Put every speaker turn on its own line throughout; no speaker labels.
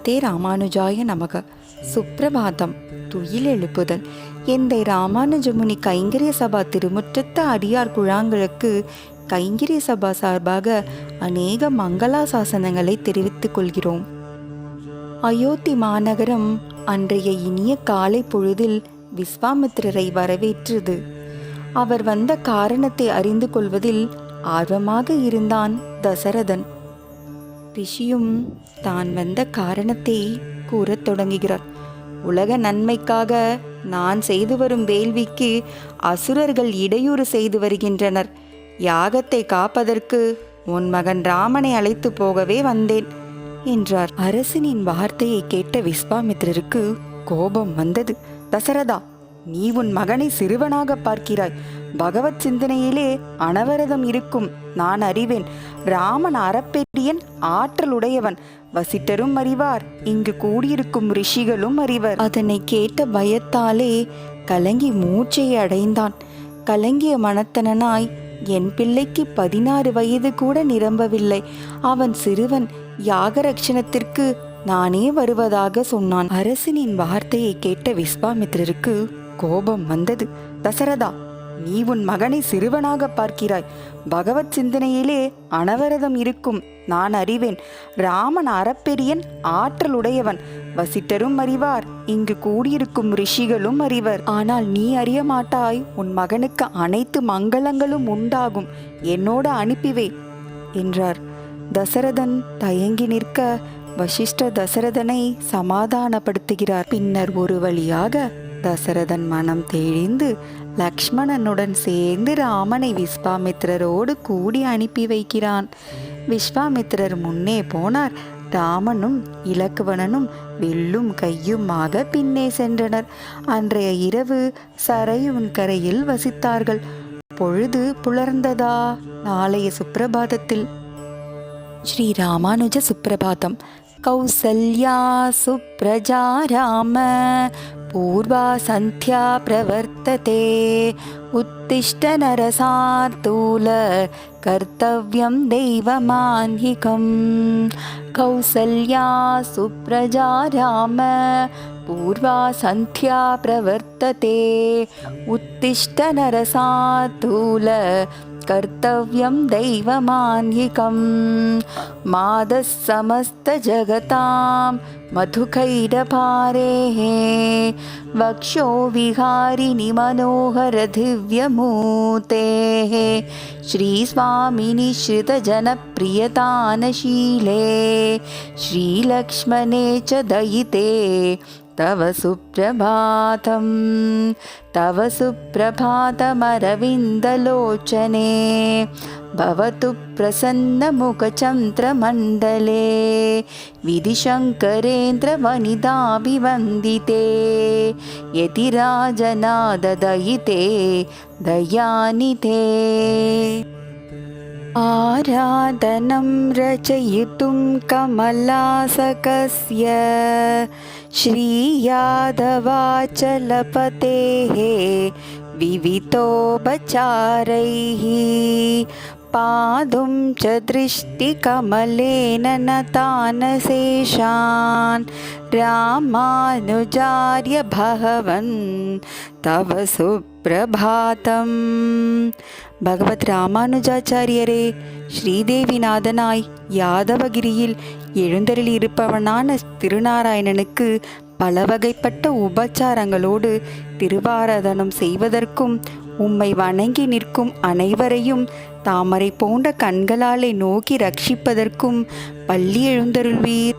ஸ்ரீமதே ராமானுஜாய நமக. சுப்பிரபாதம் துயில் எழுப்புதல். எந்தை ராமானுஜமுனி கைங்கரிய சபா திருமுற்றத்த அடியார் குழாங்களுக்கு கைங்கரிய சபா சார்பாக அநேக மங்களாசாசனங்களை தெரிவித்துக் கொள்கிறோம். அயோத்தி மாநகரம் அன்றைய இனிய காலை பொழுதில் விஸ்வாமித்திரரை வரவேற்றது. அவர் வந்த காரணத்தை அறிந்து கொள்வதில் ஆர்வமாக இருந்தான் தசரதன். ரிஷியும் தான் வந்த காரணத்தை கூறத் தொடங்குகிறார். உலக நன்மைக்காக நான் செய்து வரும் வேள்விக்கு அசுரர்கள் இடையூறு செய்து வருகின்றனர். யாகத்தை காப்பதற்கு உன் மகன் ராமனை அழைத்து போகவே வந்தேன் என்றார். அரசனின் வார்த்தையை கேட்ட விஸ்வாமித்திரருக்கு கோபம் வந்தது. தசரதா நீ உன் மகனை சிறுவனாக பார்க்கிறாய். பகவத் சிந்தனையிலே அனவரதம் இருக்கும். நான் அறிவேன் ராமன் அறப்பெரியன் ஆற்றலுடையவன். வசிட்டரும் அறிவார் இங்கு கூடியிருக்கும் ரிஷிகளும் அறிவர். அதனை கேட்ட பயத்தாலே கலங்கி மூச்சை அடைந்தான். கலங்கிய மனத்தனனாய் என் பிள்ளைக்கு பதினாறு வயது கூட நிரம்பவில்லை. அவன் சிறுவன். யாகரட்சணத்திற்கு நானே வருவதாக சொன்னான். அரசனின் வார்த்தையை கேட்ட விஸ்வாமித்திரருக்கு கோபம் வந்தது. தசரதா நீ உன் மகனை சிறுவனாக பார்க்கிறாய். பகவத் சிந்தனையிலே அனவரதம் இருக்கும். நான் அறிவேன். ராமன் அறப்பெரியன் ஆற்றலுடையவன் வசிட்டரும் அறிவார். இங்கு கூடியிருக்கும் ரிஷிகளும் அறிவர். ஆனால் நீ அறிய மாட்டாய். உன் மகனுக்கு அனைத்து மங்களங்களும் உண்டாகும். என்னோட அனுப்பிவை என்றார். தசரதன் தயங்கி நிற்க வசிஷ்ட தசரதனை சமாதானப்படுத்துகிறார். பின்னர் ஒரு வழியாக தசரதன் மனம் தெளிந்து லக்ஷ்மணனுடன் சேர்ந்து ராமனை விஸ்வாமித்திரரோடு கூடி அனுப்பி வைக்கிறான். விஸ்வாமித்திரர் முன்னே போனார். ராமனும் இலக்குவனனும் வில்லும் கையுமாக பின்னே சென்றனர். அன்றைய இரவு சரையுன் கரையில் வசித்தார்கள். பொழுது புலர்ந்ததா? நாளைய சுப்பிரபாதத்தில். ஸ்ரீ ராமானுஜ சுப்பிரபாதம். கௌசல்யா சுப்ரஜா ராம पूर्वा सन्ध्या प्रवर्तते उत्तिष्ठ नरसातुल कर्तव्यं दैवमान्हिकं कौसल्या सुप्रजा राम पूर्वा सन्ध्या प्रवर्तते उत्तिष्ठ नरसातुल कर्तव्यं दैवमान्हिकं मादः समस्तजगतां मधुकैरपारेः वक्षो विहारिणि मनोहरदिव्यमूर्तेः श्रीस्वामिनि श्रितजनप्रियतानशीले श्रीलक्ष्मणे च दयिते तव सुप्रभातं तव सुप्रभातमरविन्दलोचने। भवतु प्रसन्नमुखचन्द्रमण्डले। विधिशङ्करेन्द्रवनिताभिवन्दिते यतिराजनाददयिते दयानिते आराधनं रचयितुं कमलासकस्य श्रीयादवाचलपतेः विवितोपचारैः पादुं च दृष्टिकमलेन नतानशेषान् रामानुजार्य भगवन्। तव பிரபாதம் பகவத் ராமானுஜாச்சாரியரே ஸ்ரீதேவிநாதனாய் யாதவகிரியில் எழுந்தருளி இருப்பவனான திருநாராயணனுக்கு பல வகைப்பட்ட உபச்சாரங்களோடு திருவாராதனம் செய்வதற்கும் உம்மை வணங்கி நிற்கும் அனைவரையும் தாமரை போன்ற கண்களாலே நோக்கி ரட்சிப்பதற்கும் பள்ளி எழுந்தருள்வீர்.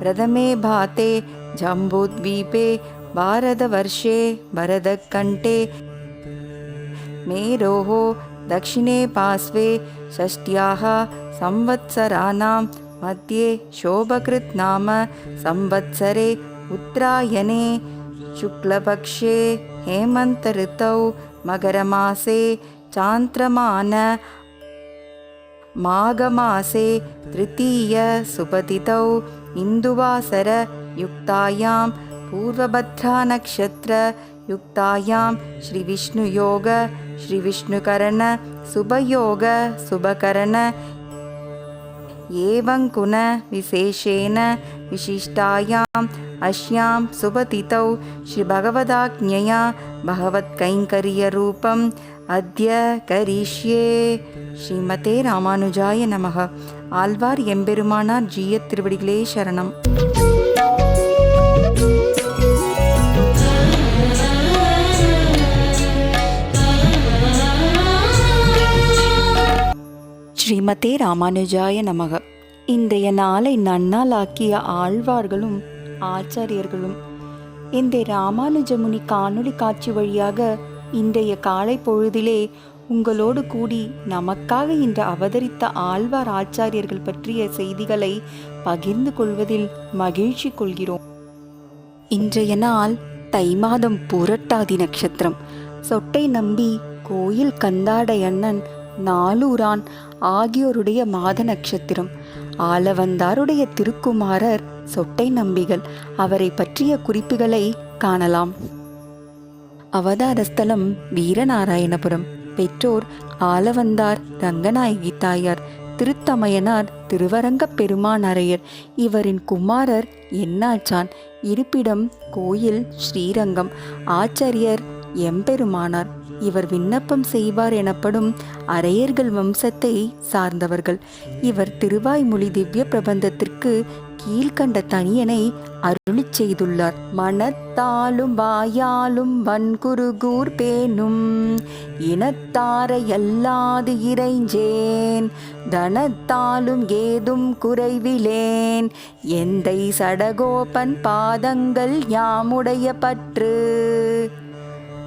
प्रथमे भाते जम्बूद्वीपे भारतवर्षे भरतकण्ठे मेरोः दक्षिणे पार्श्वे षष्ट्याः संवत्सराणां मध्ये शोभकृत् नाम संवत्सरे उत्तरायणे शुक्लपक्षे हेमन्तऋतौ मकरमासे चान्द्रमान माघमासे तृतीयसुपतिथौ इन्दुवासरयुक्तायां पूर्वभद्रानक्षत्रयुक्तायां श्रीविष्णुयोग श्रीविष्णुकरणशुभयोगशुभकर्ण एवं कुण विशेषेण विशिष्टायाम् अस्यां शुभतिथौ श्रीभगवदाज्ञया भगवत्कैङ्कर्यरूपं அத்ய கரிஷ்யே ஸ்ரீமதே ராமானுஜாய நமக ஆழ்வார் எம்பெருமானார் ஜீய திருவடிகளே சரணம் ஸ்ரீமதே ராமானுஜாய நமக இன்றைய நாளை நன்னாளாக்கிய ஆழ்வார்களும் ஆச்சாரியர்களும் இந்த ராமானுஜமுனி காணொளி காட்சி வழியாக இன்றைய காலை பொழுதிலே உங்களோடு கூடி நமக்காக இன்று அவதரித்த ஆழ்வார் ஆச்சாரியர்கள் பற்றிய செய்திகளை பகிர்ந்து கொள்வதில் மகிழ்ச்சி கொள்கிறோம். இன்றைய நாள் தை மாதம் புரட்டாதி நட்சத்திரம். சொட்டை நம்பி கோயில் கந்தாடை அண்ணன் நாலூரான் ஆகியோருடைய மாத நட்சத்திரம். ஆலவந்தாருடைய திருக்குமாரர் சொட்டை நம்பிகள். அவரை பற்றிய குறிப்புகளை காணலாம். அவதார ஸ்தலம் வீரநாராயணபுரம். பெற்றோர் ஆலவந்தார் ரங்கநாயகி தாயார் திருத்தமயனார் திருவரங்கப் பெருமானரையர். இவரின் குமாரர் என்னாச்சான்? இருப்பிடம் கோயில் ஸ்ரீரங்கம். ஆச்சாரியர் எம்பெருமானார். இவர் விண்ணப்பம் செய்வார் எனப்படும் அரையர்கள் வம்சத்தை சார்ந்தவர்கள். இவர் திருவாய்மொழி திவ்ய பிரபந்தத்திற்கு கீழ்கண்ட தனியனை அருளி செய்துள்ளார். மனத்தாலும் வாயாலும் வன்குருகூர் பேணும். இனத்தாரை அல்லாது இறைஞ்சேன். தனத்தாலும் ஏதும் குறைவிலேன். எந்தை சடகோபன் பாதங்கள் யாமுடைய பற்று.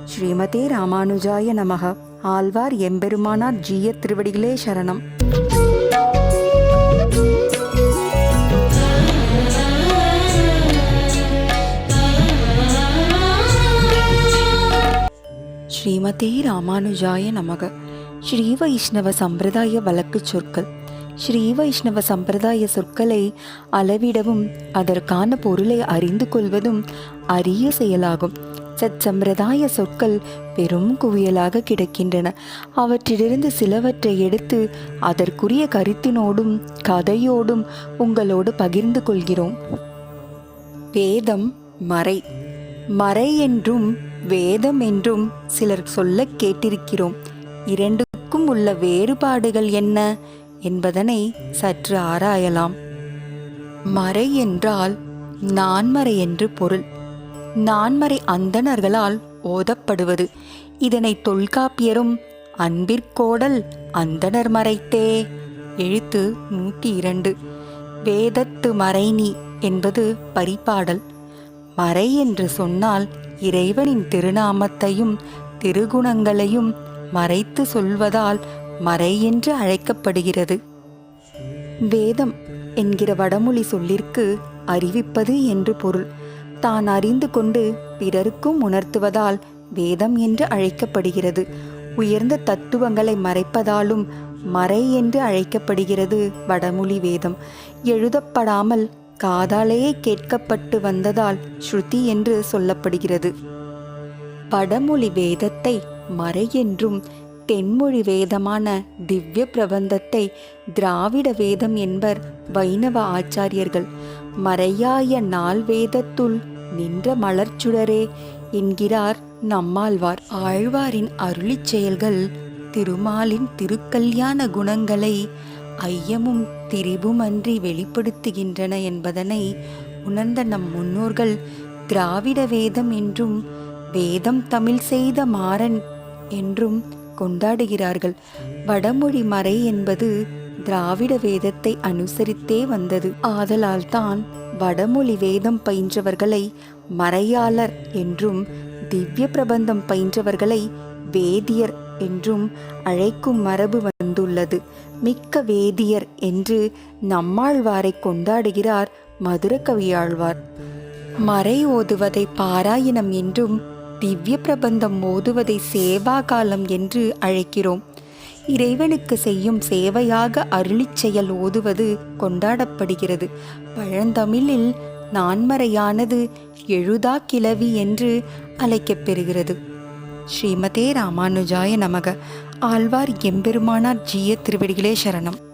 ஸ்ரீமதே ராமானுஜாய நமக. ஆழ்வார் எம்பெருமானார் ஜீய திருவடிகளே சரணம். ஸ்ரீமதே ராமானுஜாய நமக. ஸ்ரீ வைஷ்ணவ சம்பிரதாய வழக்கு சொற்கள். ஸ்ரீ வைஷ்ணவ சம்பிரதாய சொற்களை அளவிடவும் அதற்கான பொருளை அறிந்து கொள்வதும் அரிய செயலாகும். சச்சம்பிரதாய சொற்கள் பெரும் குவியலாக கிடக்கின்றன. அவற்றிலிருந்து சிலவற்றை எடுத்து அதற்குரிய கருத்தினோடும் கதையோடும் உங்களோடு பகிர்ந்து கொள்கிறோம். வேதம் மறை. மறை என்றும் வேதம் என்றும் சிலர் சொல்ல கேட்டிருக்கிறோம். இரண்டுக்கும் உள்ள வேறுபாடுகள் என்ன என்பதனை சற்று ஆராயலாம். மறை என்றால் நான்மறை என்று பொருள். நான்மறை அந்தணர்களால் ஓதப்படுவது. இதனை தொல்காப்பியரும் அன்பிற்கோடல் அந்தணர் மறைத்தே. எழுத்து நூற்றி இரண்டு. வேதத்து மறைநீ என்பது பரிபாடல். மறை என்று சொன்னால் இறைவனின் திருநாமத்தையும் திருகுணங்களையும் மறைத்து சொல்வதால் மறை என்று அழைக்கப்படுகிறது. வேதம் என்கிற வடமொழி சொல்லிற்கு அறிவிப்பது என்று பொருள். தான் அறிந்து கொண்டு பிறருக்கும் உணர்த்துவதால் வேதம் என்று அழைக்கப்படுகிறது. உயர்ந்த தத்துவங்களை மறைப்பதாலும் மறை என்று அழைக்கப்படுகிறது வடமொழி வேதம். எழுதப்படாமல் காதாலேயே கேட்கப்பட்டு வந்ததால் ஸ்ருதி என்று சொல்லப்படுகிறது. வடமொழி வேதத்தை மறை என்றும் தென்மொழி வேதமான திவ்ய பிரபந்தத்தை திராவிட வேதம் என்பர் வைணவ ஆச்சாரியர்கள் மறையாய நாள் வேதத்துள் நின்ற மலர்ச்சுடரே என்கிறார் நம்மாழ்வார். ஆழ்வாரின் அருளிச் செயல்கள் திருமாலின் திருக்கல்யாண குணங்களை ஐயமும் திரிபுமன்றி வெளிப்படுத்துகின்றன என்பதனை உணர்ந்த நம் முன்னோர்கள் திராவிட வேதம் என்றும் வேதம் தமிழ் செய்த மாறன் என்றும் கொண்டாடுகிறார்கள். வடமொழி மறை என்பது திராவிட வேதத்தை அனுசரித்தே வந்தது. ஆதலால் தான் வடமொழி வேதம் பயின்றவர்களை மறையாளர் என்றும் திவ்ய பிரபந்தம் பயின்றவர்களை வேதியர் என்றும் அழைக்கும் மரபு வந்துள்ளது. மிக்க வேதியர் என்று நம்மாழ்வாரை கொண்டாடுகிறார் மதுரகவியாழ்வார் மறை ஓதுவதை பாராயணம் என்றும் திவ்ய பிரபந்தம் ஓதுவதை சேவாகாலம் என்று அழைக்கிறோம். இறைவனுக்கு செய்யும் சேவையாக அருளிச் செயல் ஓதுவது கொண்டாடப்படுகிறது. பழந்தமிழில் நான்மறையானது எழுதா கிளவி என்று அழைக்கப்பெறுகிறது ஸ்ரீமதே ராமானுஜாய நமக. ஆழ்வார் எம்பெருமானார் ஜீய திருவடிகளே சரணம்.